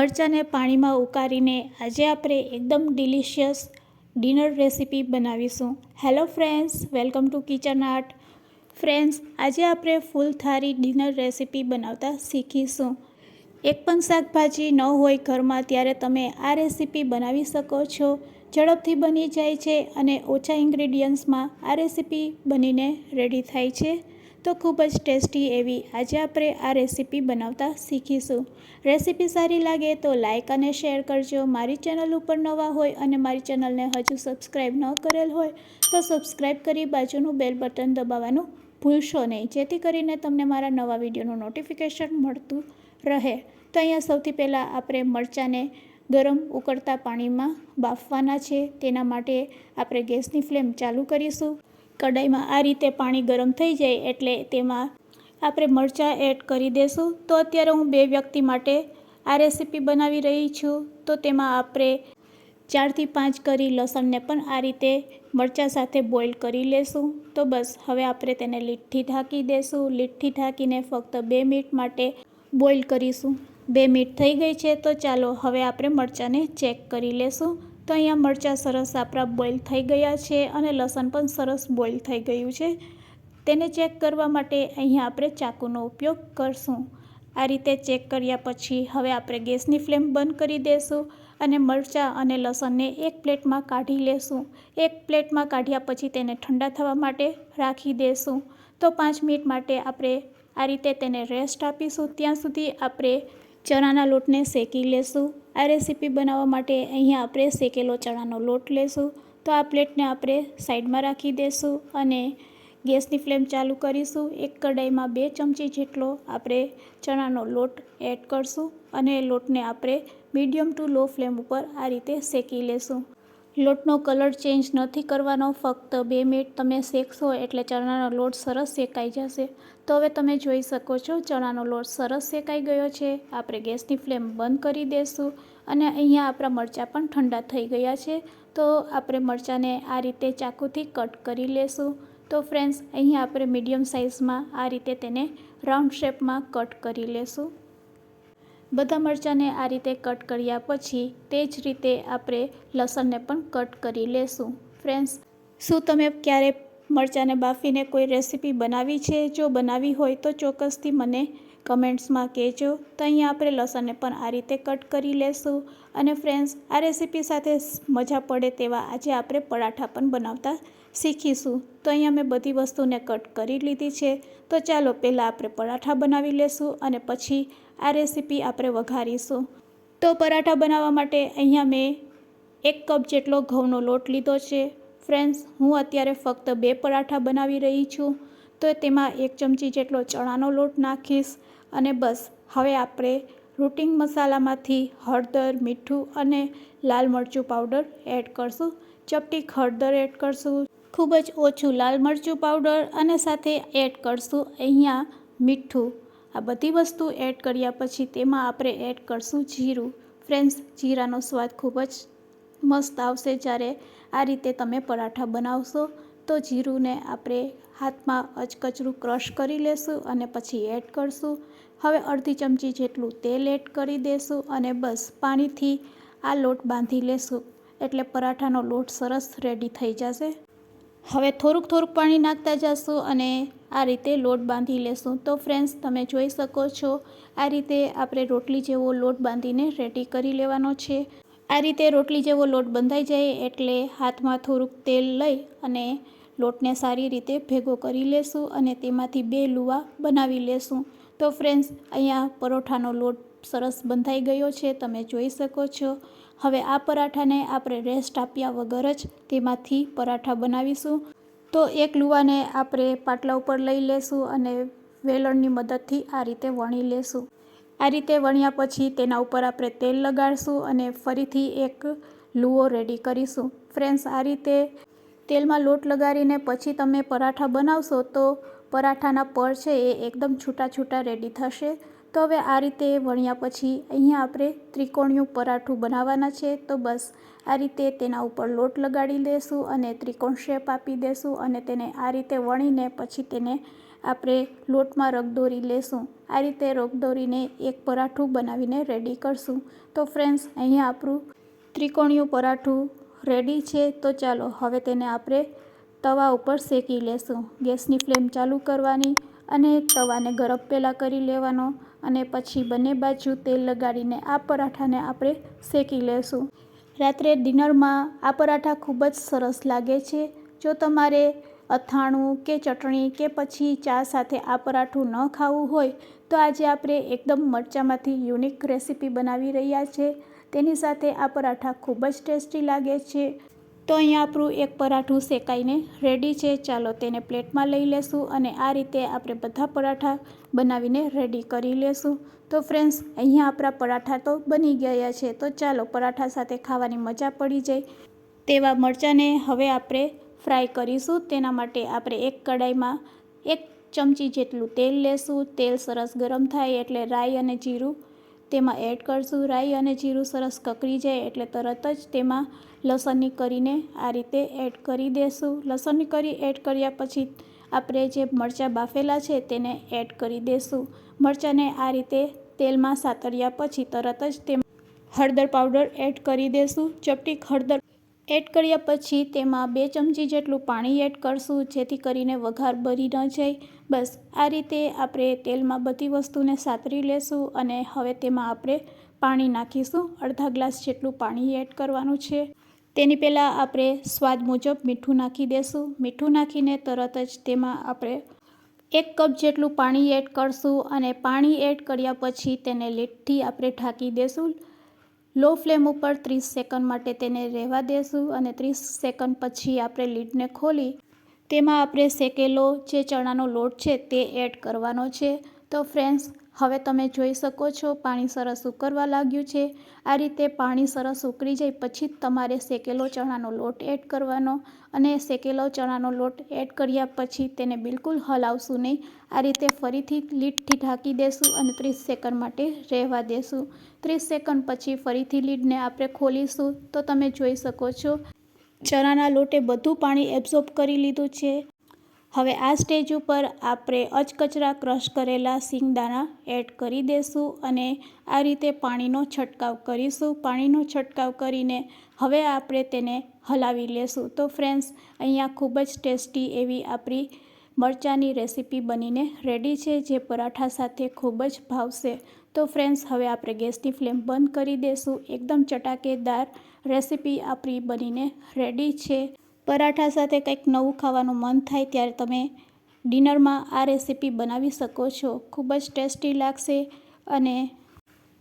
મરચાંને પાણીમાં ઉકાળીને આજે આપણે એકદમ ડિલિશિયસ ડિનર રેસીપી બનાવીશું. Hello friends, welcome to kitchen art. Friends, આજે આપણે ફૂલ થાળી ડિનર રેસીપી બનાવતા શીખીશું. એક પણ શાકભાજી ન હોય ઘરમાં ત્યારે તમે આ રેસીપી બનાવી શકો છો. ઝડપથી બની જાય છે અને ઓછા ઇન્ગ્રેડિયન્ટ્સમાં આ રેસીપી બનીને રેડી થાય છે. તો ખૂબ જ ટેસ્ટી એવી આજે આપણે આ રેસીપી બનાવતા શીખીશું. રેસીપી સારી લાગે તો લાઇક અને શેર કરજો. મારી ચેનલ ઉપર નવા હોય અને મારી ચેનલને હજુ સબસ્ક્રાઈબ ન કરેલ હોય તો સબસ્ક્રાઈબ કરી બાજુનું બેલ બટન દબાવવાનું ભૂલશો નહીં. જેથી કરીને તમને મારા નવા વિડીયોનું નોટિફિકેશન મળતું રહે. તો અહીંયા સૌથી પહેલાં આપણે મરચાંને ગરમ ઉકળતા પાણીમાં બાફવાના છે. તેના માટે આપણે ગેસની ફ્લેમ ચાલુ કરીશું. કડાઈમાં આ રીતે પાણી ગરમ થઈ જાય એટલે તેમાં આપણે મરચાં એડ કરી દઈશું તો અત્યારે હું બે વ્યક્તિ માટે આ રેસીપી બનાવી રહી છું. તો તેમાં આપણે ચારથી પાંચ કરી લસણને પણ આ રીતે મરચાં સાથે બોઇલ કરી લેશું. તો બસ, હવે આપણે તેને લીઠી ઢાંકી દઈશું લીઠ્ઠી ઢાંકીને ફક્ત બે મિનિટ માટે બોઇલ કરીશું. બે મિનિટ થઈ ગઈ છે, તો ચાલો હવે આપણે મરચાંને ચેક કરી લેશું. તો અહીંયા મરચાં સરસ આપણા બોઇલ થઈ ગયા છે અને લસણ પણ સરસ બોઇલ થઈ ગયું છે. તેને ચેક કરવા માટે અહીંયા આપણે ચાકુનો ઉપયોગ કરશું. આ રીતે ચેક કર્યા પછી હવે આપણે ગેસની ફ્લેમ બંધ કરી દઈશું અને મરચાં અને લસણને એક પ્લેટમાં કાઢી લેશું. એક પ્લેટમાં કાઢ્યા પછી તેને ઠંડા થવા માટે રાખી દઈશું તો પાંચ મિનિટ માટે આપણે આ રીતે તેને રેસ્ટ આપીશું. ત્યાં સુધી આપણે ચણાના લોટને શેકી લેશું. આ રેસીપી બનાવવા માટે અહીંયા આપણે શેકેલો ચણાનો લોટ લેશું. તો આ પ્લેટને આપણે સાઈડમાં રાખી દઈશું અને ગેસની ફ્લેમ ચાલુ કરીશું. એક કઢાઈમાં બે ચમચી જેટલો આપણે ચણાનો લોટ એડ કરશું અને લોટને આપણે મીડિયમ ટુ લો ફ્લેમ ઉપર આ રીતે શેકી લેશું. લોટનો કલર ચેન્જ નથી કરવાનો, ફક્ત બે મિનિટ તમે શેકશો એટલે ચણાનો લોટ સરસ શેકાઈ જશે. તો હવે તમે જોઈ શકો છો ચણાનો લોટ સરસ શેકાઈ ગયો છે. આપણે ગેસની ફ્લેમ બંધ કરી દઈશું અને અહીંયા આપણા મરચાં પણ ઠંડા થઈ ગયા છે. તો આપણે મરચાંને આ રીતે ચાકુથી કટ કરી લેશું. તો ફ્રેન્ડ્સ, અહીંયા આપણે મીડિયમ સાઇઝમાં આ રીતે તેને રાઉન્ડ શેપમાં કટ કરી લેશું. બધા મરચાંને આ રીતે કટ કર્યા પછી તે જ રીતે આપણે લસણને પણ કટ કરી લેશું. ફ્રેન્ડ્સ, શું તમે ક્યારે મરચાંને બાફીને કોઈ રેસીપી બનાવી છે? જો બનાવી હોય તો ચોક્કસથી મને કમેન્ટ્સમાં કહેજો. તો અહીંયા આપણે લસણને પણ આ રીતે કટ કરી લેશું. અને ફ્રેન્ડ્સ, આ રેસીપી સાથે મજા પડે તેવા આજે આપણે પરાઠા પણ બનાવતા શીખીશું. તો અહીંયા મેં બધી વસ્તુને કટ કરી લીધી છે. તો ચાલો પહેલાં આપણે પરાઠા બનાવી લેશું અને પછી આ રેસીપી આપણે વઘારીશું. તો પરાઠા બનાવવા માટે અહીંયા મેં એક કપ જેટલો ઘઉંનો લોટ લીધો છે. ફ્રેન્ડ્સ, હું અત્યારે ફક્ત બે પરાઠા બનાવી રહી છું. તો તેમાં એક ચમચી જેટલો ચણાનો લોટ નાખીશ અને બસ, હવે આપણે રૂટિંગ મસાલામાંથી હળદર, મીઠું અને લાલ મરચું પાવડર એડ કરશું. ચપટી હળદર એડ કરશું. ખૂબ જ ઓછું લાલ મરચું પાવડર અને સાથે એડ કરશું. અહીંયા મીઠું આ બધી વસ્તુ એડ કર્યા પછી તેમાં આપણે એડ કરશું જીરું. ફ્રેન્ડ્સ, જીરાનો સ્વાદ ખૂબ જ મસ્ત આવશે જ્યારે આ રીતે તમે પરાઠા બનાવશો. તો જીરુંને આપણે હાથમાં અચકચરું ક્રશ કરી લેશું અને પછી એડ કરશું. હવે અડધી ચમચી જેટલું તેલ એડ કરી દેશું અને બસ પાણીથી આ લોટ બાંધી લેશું. એટલે પરાઠાનો લોટ સરસ રેડી થઈ જશે. હવે થોડુંક થોડુંક પાણી નાખતા જશું અને આ રીતે લોટ બાંધી લેશું. તો ફ્રેન્ડ્સ તમે જોઈ શકો છો, આ રીતે આપણે રોટલી જેવો લોટ બાંધીને રેડી કરી લેવાનો છે. આ રીતે રોટલી જેવો લોટ બંધાઈ જાય એટલે હાથમાં થોડુંક તેલ લઈ અને લોટને સારી રીતે ભેગો કરી લેશું અને તેમાંથી બે લુવા બનાવી લેશું. તો ફ્રેન્ડ્સ અહીંયા પરોઠાનો લોટ સરસ બંધાઈ ગયો છે, તમે જોઈ શકો છો. હવે આ પરાઠાને આપણે રેસ્ટ આપ્યા વગર જ તેમાંથી પરાઠા બનાવીશું. તો એક લુવાને આપણે પાટલા ઉપર લઈ લેશું અને વેલણની મદદથી આ રીતે વણી લેશું. આ રીતે વણ્યા પછી તેના ઉપર આપણે તેલ લગાડશું અને ફરીથી એક લુઓ રેડી કરીશું. ફ્રેન્ડ્સ આ રીતે તેલમાં લોટ લગાડીને પછી તમે પરાઠા બનાવશો તો પરાઠાના પર છે એ એકદમ છૂટા છૂટા રેડી થશે. તો હવે આ રીતે વણ્યા પછી અહીંયા આપણે ત્રિકોણિયું પરાઠું બનાવવાના છે. તો બસ આ રીતે તેના ઉપર લોટ લગાડી દઈશું અને ત્રિકોણ શેપ આપી દઈશું અને તેને આ રીતે વણીને પછી તેને આપણે લોટમાં રગદોરી લેશું. આ રીતે રગદોરીને એક પરાઠું બનાવીને રેડી કરશું. તો ફ્રેન્ડ્સ અહીંયા આપણું ત્રિકોણિયું પરાઠું રેડી છે. તો ચાલો હવે તેને આપણે તવા ઉપર શેકી લેશું. ગેસની ફ્લેમ ચાલુ કરવાની અને તવાને ગરમ પહેલાં કરી લેવાનો. અને પછી બંને બાજુ તેલ લગાડીને આ પરાઠાને આપણે શેકી લેશું. રાત્રે ડિનરમાં આ પરાઠા ખૂબ જ સરસ લાગે છે. જો તમારે અથાણું કે ચટણી કે પછી ચા સાથે આ પરાઠું ન ખાવું હોય, તો આજે આપણે એકદમ મરચાંમાંથી યુનિક રેસીપી બનાવી રહ્યા છે. તેની સાથે આ પરાઠા ખૂબ જ ટેસ્ટી લાગે છે. તો અહીંયા આપણું એક પરાઠું શેકાઈને રેડી છે. ચાલો તેને પ્લેટમાં લઈ લેશું અને આ રીતે આપણે બધા પરાઠા બનાવીને રેડી કરી લેશું. તો ફ્રેન્ડ્સ અહીંયા આપણા પરાઠા તો બની ગયા છે. તો ચાલો પરાઠા સાથે ખાવાની મજા પડી જાય. તેવા મરચાંને હવે આપણે ફ્રાય કરીશું. તેના માટે આપણે એક કડાઈમાં એક ચમચી જેટલું તેલ લેશું. તેલ સરસ ગરમ થાય એટલે રાઈ અને જીરું તેમાં એડ કરશું, રાઈ અને જીરું સરસ કકરી જાય એટલે તરત જ તેમાં લસણની કરીને આ રીતે એડ કરી દેશું. લસણની કરી એડ કર્યા પછી આપણે જે મરચાં બાફેલા છે તેને એડ કરી દેશું. મરચાંને આ રીતે તેલમાં સાતર્યા પછી તરત જ તેમાં હળદર પાવડર એડ કરી દેશું. ચપટી હળદર એડ કર્યા પછી તેમાં બે ચમચી જેટલું પાણી એડ કરશું, જેથી કરીને વઘાર બરી ન જાય. બસ, આ રીતે આપણે તેલમાં બધી વસ્તુને સાતરી લેશું અને હવે તેમાં આપણે પાણી નાખીશું. અડધા ગ્લાસ જેટલું પાણી એડ કરવાનું છે. તેની પહેલાં આપણે સ્વાદ મુજબ મીઠું નાખી દેશું. મીઠું નાખીને તરત જ તેમાં આપણે એક કપ જેટલું પાણી એડ કરશું અને પાણી એડ કર્યા પછી તેને લીટથી આપણે ઢાંકી દેશું. લો ફ્લેમ ઉપર ત્રીસ સેકન્ડ માટે તેને રહેવા દેશું અને ત્રીસ સેકન્ડ પછી આપણે લીડને ખોલી, તેમાં આપણે શેકેલો જે ચણાનો લોટ છે તે એડ કરવાનો છે. તો ફ્રેન્ડ્સ હવે તમે જોઈ શકો છો, પાણી સરસ ઉકળવા લાગ્યું છે. આ રીતે પાણી સરસ ઉકળી જાય પછી જ તમારે શેકેલો ચણાનો લોટ એડ કરવાનો અને શેકેલો ચણાનો લોટ એડ કર્યા પછી તેને બિલકુલ હલાવશું નહીં. આ રીતે ફરીથી લીડથી ઢાંકી દેશું અને ત્રીસ સેકન્ડ માટે રહેવા દેશું. ત્રીસ સેકન્ડ પછી ફરીથી લીડને આપણે ખોલીશું. તો તમે જોઈ શકો છો, ચણાના લોટે બધું પાણી એબ્ઝોર્બ કરી લીધું છે. હવે આ સ્ટેજ ઉપર આપણે અચકચરા ક્રશ કરેલા સિંગદાણા એડ કરી દેશું અને આ રીતે પાણીનો છંટકાવ કરીશું. પાણીનો છંટકાવ કરીને હવે આપણે તેને હલાવી લેશું. તો ફ્રેન્ડ્સ, અહીંયા ખૂબ જ ટેસ્ટી એવી આપણી મરચાંની રેસીપી બનીને રેડી છે, જે પરાઠા સાથે ખૂબ જ ભાવશે. તો ફ્રેન્ડ્સ, હવે આપણે ગેસની ફ્લેમ બંધ કરી દઈશું એકદમ ચટાકેદાર રેસીપી આપણી બનીને રેડી છે. પરાઠા સાથે કંઈક નવું ખાવાનું મન થાય ત્યારે તમે ડિનરમાં આ રેસીપી બનાવી શકો છો. ખૂબ જ ટેસ્ટી લાગશે અને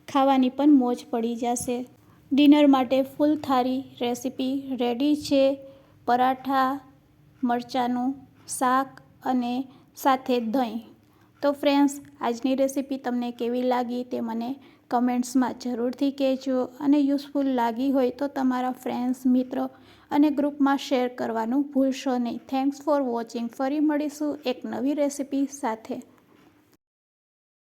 ખાવાની પણ મોજ પડી જશે. ડિનર માટે ફૂલ થાળી રેસીપી રેડી છે. પરાઠા, મરચાંનું શાક અને સાથે દહીં. તો ફ્રેન્ડ્સ, આજની રેસીપી તમને કેવી લાગી તે મને કમેન્ટ્સમાં જરૂરથી કહેજો અને યુઝફુલ લાગી હોય તો તમારા ફ્રેન્ડ્સ, મિત્રો અને ગ્રુપમાં શેર કરવાનું ભૂલશો નહીં. Thanks for watching. ફરી મળીશું એક નવી રેસીપી સાથે.